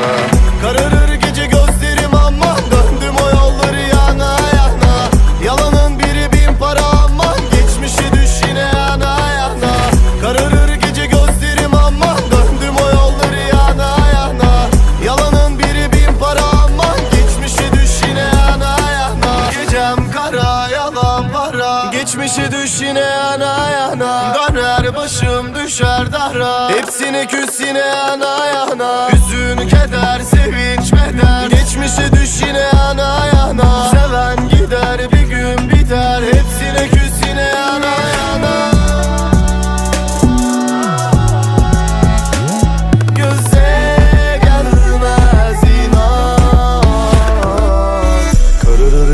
yana. Kararır gece gözlerim aman Döndüm o yolları yana yana. Yalanın biri bin para aman Geçmişi düş yine yana yana. Kararır gece gözlerim aman Döndüm o yolları yana yana. Yalanın biri bin para aman Geçmişi düş yine yana yana. Gecem kara yalan para. Geçmişi düş yine yana yana. Döner başım düşer dara. Hepsini küs yine yana yana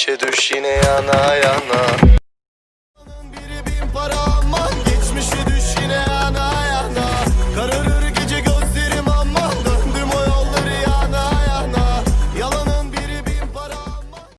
Geçmişe düş yine yana yana